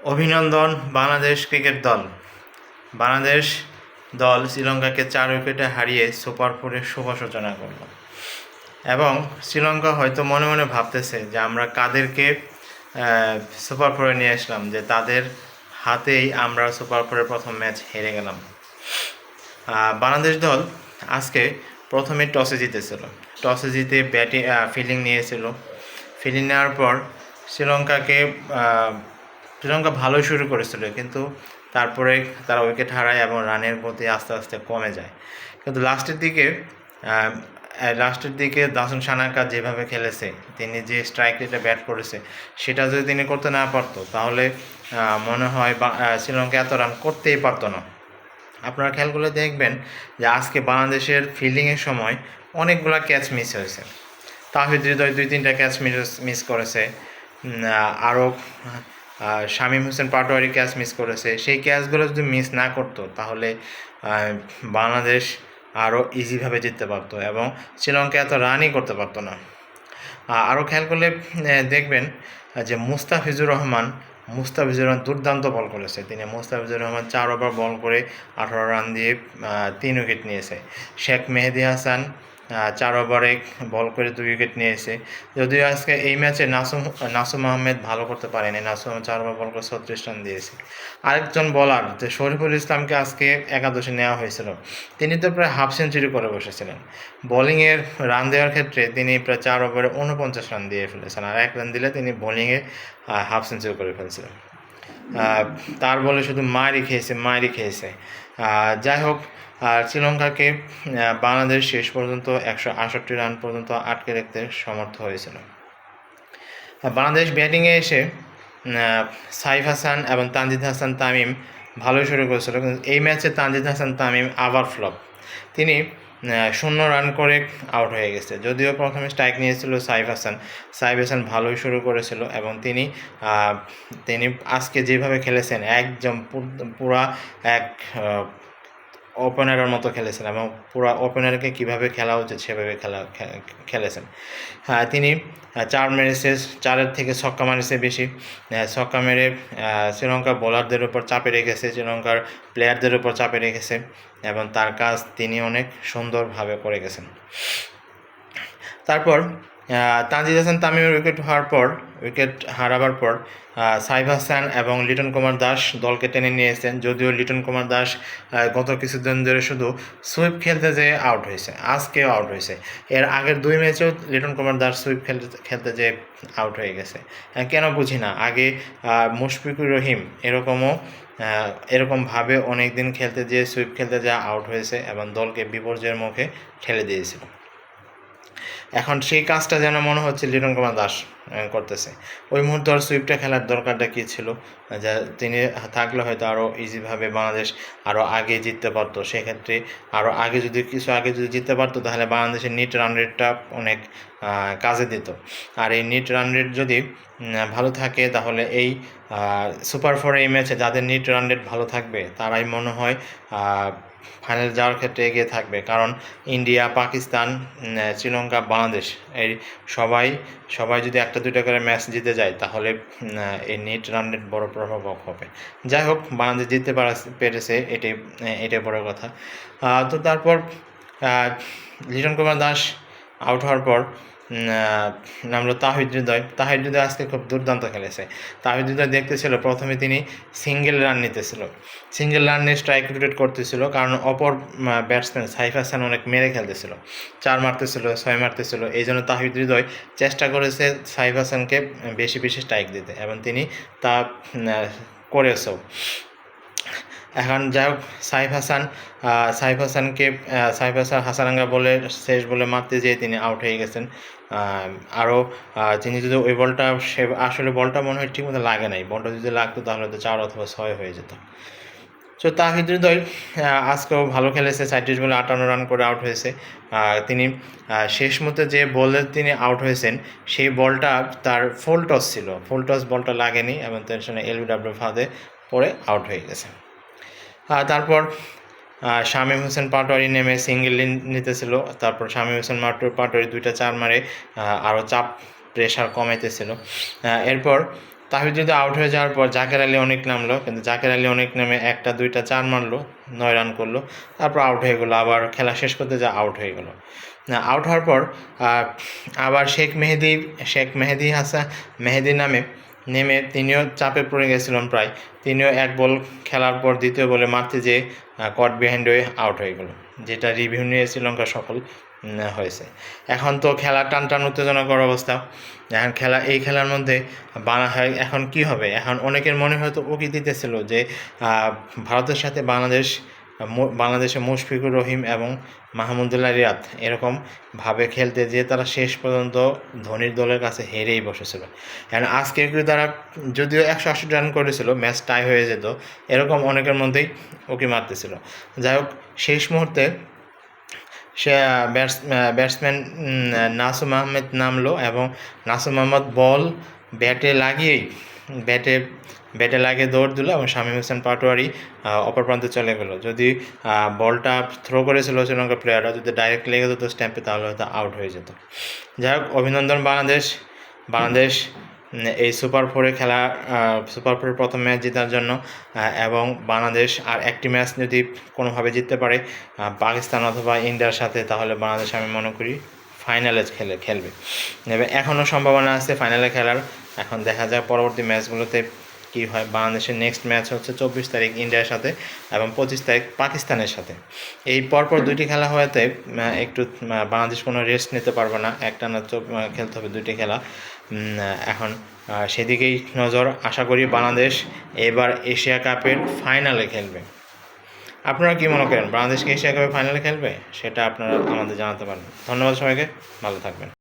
অভিনন্দন, বাংলাদেশ ক্রিকেট দল। বাংলাদেশ দল শ্রীলঙ্কাকে চার উইকেটে হারিয়ে সুপার ফোরের শুভ সূচনা করল। এবং শ্রীলঙ্কা হয়তো মনে মনে ভাবতেছে যে আমরা কাদেরকে সুপার ফোরে নিয়ে আসলাম, যে তাদের হাতেই আমরা সুপার ফোরের প্রথম ম্যাচ হেরে গেলাম। বাংলাদেশ দল আজকে প্রথমে টসে জিতেছিল। টসে জিতে ব্যাটিং ফিল্ডিং নিয়েছিল। ফিল্ডিং নেওয়ার পর শ্রীলঙ্কাকে শ্রীলঙ্কা ভালোই শুরু করেছিল, কিন্তু তারপরে তারা উইকেট হারায় এবং রানের গতি আস্তে আস্তে কমে যায়। কিন্তু লাস্টের দিকে লাস্টের দিকে দাসন সানাকা যেভাবে খেলেছে, তিনি যে স্ট্রাইক রেটে ব্যাট করেছে, সেটা যদি তিনি করতে না পারতো, তাহলে মনে হয় শ্রীলঙ্কা এত রান করতেই পারতো না। আপনারা খেয়াল করলে দেখবেন যে আজকে বাংলাদেশের ফিল্ডিংয়ের সময় অনেকগুলা ক্যাচ মিস হয়েছে। তাহিদ হৃদয় দুই তিনটা ক্যাচ মিস মিস করেছে আরও শামীম হোসেন পাটোয়ারি ক্যাচ মিস করেছে। সেই ক্যাচগুলো যদি মিস না করতো, তাহলে বাংলাদেশ আরও ইজিভাবে জিততে পারতো এবং শ্রীলঙ্কা এত রানই করতে পারতো না। আরও খেয়াল করলে দেখবেন যে মুস্তাফিজুর রহমান মুস্তাফিজুর রহমান দুর্দান্ত বল করেছে। তিনি মুস্তাফিজুর রহমান চার ওভার বল করে আঠারো রান দিয়ে তিন উইকেট নিয়েছে। শেখ মেহেদি হাসান চার ওভারে বল করে দুই উইকেট নিয়েছে। যদিও আজকে এই ম্যাচে নাসুম নাসুম আহমেদ ভালো করতে পারেনি। নাসুম চার ওভার বল করে ছত্রিশ রান দিয়েছে। আরেকজন বলার, যে শরীফুল ইসলামকে আজকে একাদশে নেওয়া হয়েছিল, তিনি তো প্রায় হাফ সেঞ্চুরি করে বসেছিলেন। বোলিংয়ের রান দেওয়ার ক্ষেত্রে তিনি প্রায় চার ওভারে উনপঞ্চাশ রান দিয়ে ফেলেছেন আর এক রান দিলে তিনি বোলিংয়ে হাফ সেঞ্চুরি করে ফেলছিলেন। তার বলে শুধু মারি খেয়েছে মারি খেয়েছে। যাই হোক, আর শ্রীলঙ্কাকে বাংলাদেশ শেষ পর্যন্ত একশো আটষট্টি রান পর্যন্ত আটকে রাখতে সমর্থ হয়েছিল। বাংলাদেশ ব্যাটিংয়ে এসে সাইফ হাসান এবং তানজিদ হাসান তামিম ভালোই শুরু করেছিল, কিন্তু এই ম্যাচে তানজিদ হাসান তামিম আবার ফ্লপ। তিনি শূন্য রান করে আউট হয়ে গেছে। যদিও প্রথমে স্ট্রাইক নিয়েছিল সাইফ হাসান। সাইফ হাসান ভালোই শুরু করেছিল এবং তিনি তিনি আজকে যেভাবে খেলেছেন, একদম পুরা এক ওপেনারের মতো খেলেছেন এবং পুরো ওপেনারকে কীভাবে খেলা উচিত সেভাবে খেলা খেলেছেন। হ্যাঁ তিনি চার মেরেছে চারের থেকে ছক্কা মারেছে বেশি। ছক্কা মেরে শ্রীলঙ্কার বোলারদের উপর চাপে রেখেছে, শ্রীলঙ্কার প্লেয়ারদের উপর চাপে রেখেছে এবং তার কাজ তিনি অনেক সুন্দরভাবে করে গেছেন। তারপর তানজিদ হাসান তামিমের উইকেট হওয়ার পর উইকেট হারাবার পর সাইফ হাসান এবং লিটন কুমার দাস দলকে টেনে নিয়েছেন যদিও লিটন কুমার দাস গত কিছুদিন ধরে শুধু সুইপ খেলতে যেয়ে আউট হয়েছে, আজকেও আউট হয়েছে। এর আগের দুই ম্যাচেও লিটন কুমার দাস সুইপ খেলতে খেলতে যেয়ে আউট হয়ে গেছে। কেন বুঝি না, আগে মুশফিকুর রহিম এরকমও এরকমভাবে অনেক দিন খেলতে যেয়ে সুইপ খেলতে যা আউট হয়েছে এবং দলকে বিপর্যয়ের মুখে ঠেলে দিয়েছিল। এখন সেই কাজটা যেন মনে হচ্ছে লিটন কুমার দাস করতেছে। ওই মুহূর্তে আর সুইপটা খেলার দরকারটা কী ছিল? যা তিনি থাকলে হয়তো আরও ইজিভাবে বাংলাদেশ আরও আগে জিততে পারতো। সেক্ষেত্রে আরও আগে যদি, কিছু আগে যদি জিততে পারতো, তাহলে বাংলাদেশের নিট রান রেটটা অনেক কাজে দিত। আর এই নিট রান রেট যদি ভালো থাকে, তাহলে এই সুপার ফোর এই ম্যাচে যাদের নিট রান রেট ভালো থাকবে, তারাই মনে হয় ফাইনাল যাওয়ার ক্ষেত্রে এগিয়ে থাকবে। কারণ ইন্ডিয়া, পাকিস্তান শ্রীলঙ্কা, বাংলাদেশ, এই সবাই সবাই যদি একটা দুটো করে ম্যাচ জিতে যায়, তাহলে এই নেট রান রেট বড় প্রভাবক হবে। যাই হোক, বাংলাদেশ জিততে পারা- পেরেছে, এটাই এটাই বড় কথা। তো তারপর লিটন কুমার দাস আউট হওয়ার পর নামলো তাহিদ হৃদয় তাহিদ হৃদয় আজকে খুব দুর্দান্ত খেলেছে। তাহিদ হৃদয় দেখতেছিল, প্রথমে তিনি সিঙ্গেল রান নিতেছিল। সিঙ্গেল রান নিয়ে স্ট্রাইক রোটেট করতেছিল, কারণ অপর ব্যাটসম্যান সাইফ হাসান অনেক মেরে খেলতেছিল। চার মারতেছিল, ছয় মারতেছিল এই জন্য তাহিদ হৃদয় চেষ্টা করেছে সাইফ হাসানকে বেশি বেশি স্ট্রাইক দিতে, এবং তিনি তা করেছেও। এখন যাই হোক সাইফ হাসান সাইফ হাসানকে সাইফ হাসান হাসানাঙ্গা বলে শেষ বলে মারতে যেয়ে তিনি আউট হয়ে গেছেন। আরও তিনি যদি ওই বলটা সে আসলে বলটা মনে হয় ঠিকমতো লাগে নাই। বলটা যদি লাগতো তাহলে তো চার অথবা ছয় হয়ে যেত। তো হৃদয় আহ, আজকেও ভালো খেলেছে। সাঁত্রিশ বলে আটান্ন রান করে আউট হয়েছে। তিনি শেষ মতো যে বলে তিনি আউট হয়েছেন সেই বলটা তার ফুল টস ছিল। ফুল টস বলটা লাগেনি এবং তার সঙ্গে এলবিডাব্লিউ ফাঁদে পরে আউট হয়ে গেছে। তারপর আহ, শামীম হোসেন পাটোয়ারি নেমে সিঙ্গেল নিতেছিল। তারপর শামীম হোসেন পাটোয়ারি দুইটা চার মারে আরও চাপ প্রেশার কমাইতেছিল। এরপর তাহির যদি আউট হয়ে যাওয়ার পর জাকের আলী অনেক নামলো কিন্তু জাকের আলী অনেক নেমে একটা দুইটা চার মারলো নয় রান করল। তারপর আউট হয়ে গেলো আবার খেলা শেষ করতে যা আউট হয়ে গেলো। আউট হওয়ার পর আবার শেখ মেহেদি শেখ মেহেদি হাসান মেহেদি নামে নেমে তিনিও চাপে পড়ে গেছিলেন প্রায়। তিনিও এক বল খেলার পর দ্বিতীয় বলে মারতে যেয়ে কট বিহাইন্ড হয়ে আউট হয়ে গেল, যেটা রিভিউ নিয়ে শ্রীলঙ্কা সফল হয়েছে। এখন তো খেলা টান টান উত্তেজনাকর অবস্থা। এখন খেলা, এই খেলার মধ্যে বানা হয় এখন কি হবে? এখন অনেকের মনে হয়তো উকি দিতেছিল যে ভারতের সাথে বাংলাদেশ বাংলাদেশে মুশফিকুর রহিম এবং মাহমুদুল্লাহ রিয়াদ এরকম ভাবে খেলতে যে তারা শেষ পর্যন্ত ধোনির দলের কাছে হেরেই বসেছিল। এখন আজকে একটু তারা যদিও একশো আশি রান করেছিল, ম্যাচ টাই হয়ে যেত, এরকম অনেকের মধ্যেই উকি মারতেছিল। যাই হোক, শেষ মুহূর্তে সে ব্যাটস ব্যাটসম্যান নাসুম আহমেদ নামলো এবং নাসুম আহমদ বল ব্যাটে লাগিয়েই ব্যাটে ব্যাটে লাগিয়ে দৌড় দিল এবং শামীম হোসেন পাটোয়ারি অপর প্রান্তে চলে গেলো। যদি বলটা থ্রো করেছিল শ্রীলঙ্কার প্লেয়াররা যদি ডাইরেক্ট লেগে যেত স্ট্যাম্পে তাহলে হয়তো আউট হয়ে যেত। যাই হোক, অভিনন্দন বাংলাদেশ। বাংলাদেশ এই সুপার ফোরে খেলা সুপার ফোরের প্রথম ম্যাচ জেতার জন্য এবং বাংলাদেশ আর একটি ম্যাচ যদি কোনোভাবে জিততে পারে পাকিস্তান অথবা ইন্ডিয়ার সাথে, তাহলে বাংলাদেশ আমি মনে করি ফাইনালে খেলে, খেলবে। এখনও সম্ভাবনা আছে ফাইনালে খেলার। এখন দেখা যায় পরবর্তী ম্যাচগুলোতে কী হয়। বাংলাদেশের নেক্সট ম্যাচ হচ্ছে চব্বিশ তারিখ ইন্ডিয়ার সাথে এবং পঁচিশ তারিখ পাকিস্তানের সাথে। এই পরপর দুইটি খেলা হওয়াতে একটু বাংলাদেশ কোনো রেস্ট নিতে পারবে না। একটা না খেলতে হবে দুইটি খেলা। এখন সেদিকেই নজর। আশা করি বাংলাদেশ এবার এশিয়া কাপের ফাইনালে খেলবে। আপনারা কি মনে করেন, বাংলাদেশ কি এশিয়া কাপের ফাইনালে খেলবে? সেটা আপনারা আমাদের জানাতে পারেন। ধন্যবাদ সবাইকে। ভালো থাকবেন।